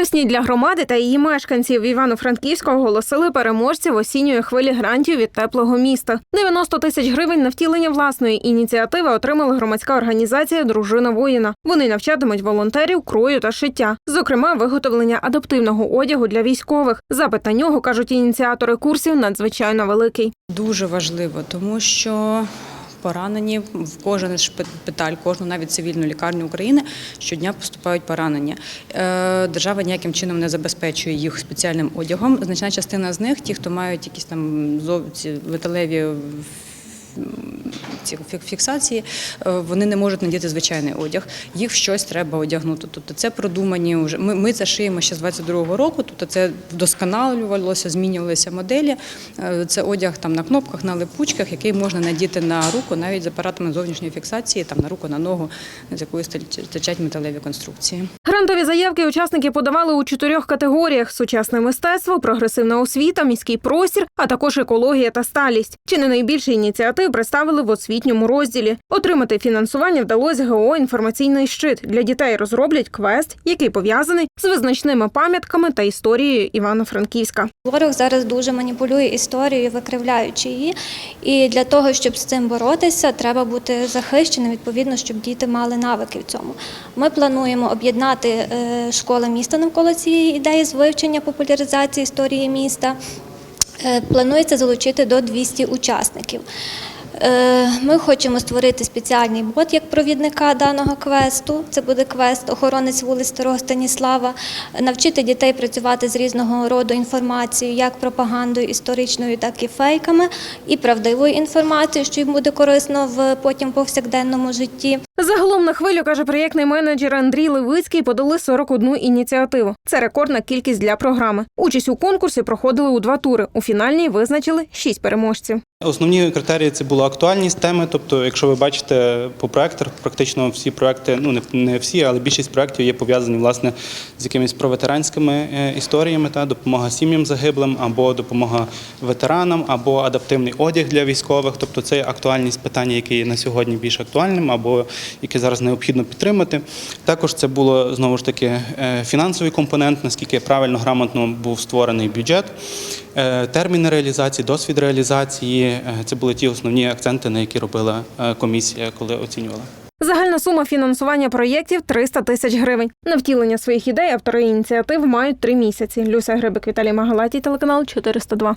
Корисні для громади та її мешканців Івано-Франківська оголосили переможців осінньої хвилі грантів від теплого міста. 90 тисяч гривень на втілення власної ініціативи отримала громадська організація Дружина воїна. Вони навчатимуть волонтерів крою та шиття, зокрема, виготовлення адаптивного одягу для військових. Запит на нього кажуть ініціатори курсів надзвичайно великий. Дуже важливо, тому що поранені в кожен шпиталь, кожну навіть цивільну лікарню України щодня поступають поранення. Е, Держава ніяким чином не забезпечує їх спеціальним одягом. Значна частина з них, ті, хто мають якісь там зов- леталеві ці фік- фіксації, е, вони не можуть надіти звичайний одяг. Їх щось треба одягнути. Тобто це продумані вже. Ми, ми це шиємо ще з 22-го року. Тобто це вдосконалювалося, змінювалися моделі. Е, Це одяг там на кнопках, на липучках, який можна надіти на руку навіть з апаратами зовнішньої фіксації, там на руку, на ногу, з якої стачать металеві конструкції. Грантові заявки учасники подавали у чотирьох категоріях: сучасне мистецтво, прогресивна освіта, міський простір, а також екологія та сталість. Чи не найбільше ініціатив представили в освітньому розділі. Отримати фінансування вдалося ГО інформаційний щит. Для дітей розроблять квест, який пов'язаний з визначними пам'ятками та історією Івано-Франківська. Ворог зараз дуже маніпулює історією, викривляючи її. І для того, щоб з цим боротися, треба бути захищеним, відповідно, щоб діти мали навики в цьому. Ми плануємо об'єднати е, школи міста навколо цієї ідеї з вивчення популяризації історії міста. Е, Планується залучити до 200 учасників. Е, Ми хочемо створити спеціальний бот як провідника даного квесту. Це буде квест охоронець вулиць Старого Станіслава, навчити дітей працювати з різного роду інформацією, як пропагандою історичною, так і фейками, і правдивою інформацією, що їм буде корисно в потім повсякденному житті. Загалом на хвилю каже проєктний менеджер Андрій Левицький. Подали 41 ініціативу. Це рекордна кількість для програми. Участь у конкурсі проходили у два тури. У фінальній визначили шість переможців. Основні критерії це була актуальність теми. Тобто, якщо ви бачите по проектах, практично всі проекти, ну не, всі, але більшість проєктів є пов'язані власне з якимись проветеранськими е, історіями, та допомога сім'ям загиблим, або допомога ветеранам, або адаптивний одяг для військових. Тобто це актуальність питання, які є на сьогодні більш актуальним, або які зараз необхідно підтримати. Також це було знову ж таки е, фінансовий компонент, наскільки правильно грамотно був створений бюджет. Е, Терміни реалізації, досвід реалізації е, це були ті основні акценти, на які робила е, комісія, коли оцінювала. Загальна сума фінансування проєктів 300 тисяч гривень. На втілення своїх ідей автори ініціатив мають три місяці. Люся Грибик, Віталій Магалатій, телеканал 402.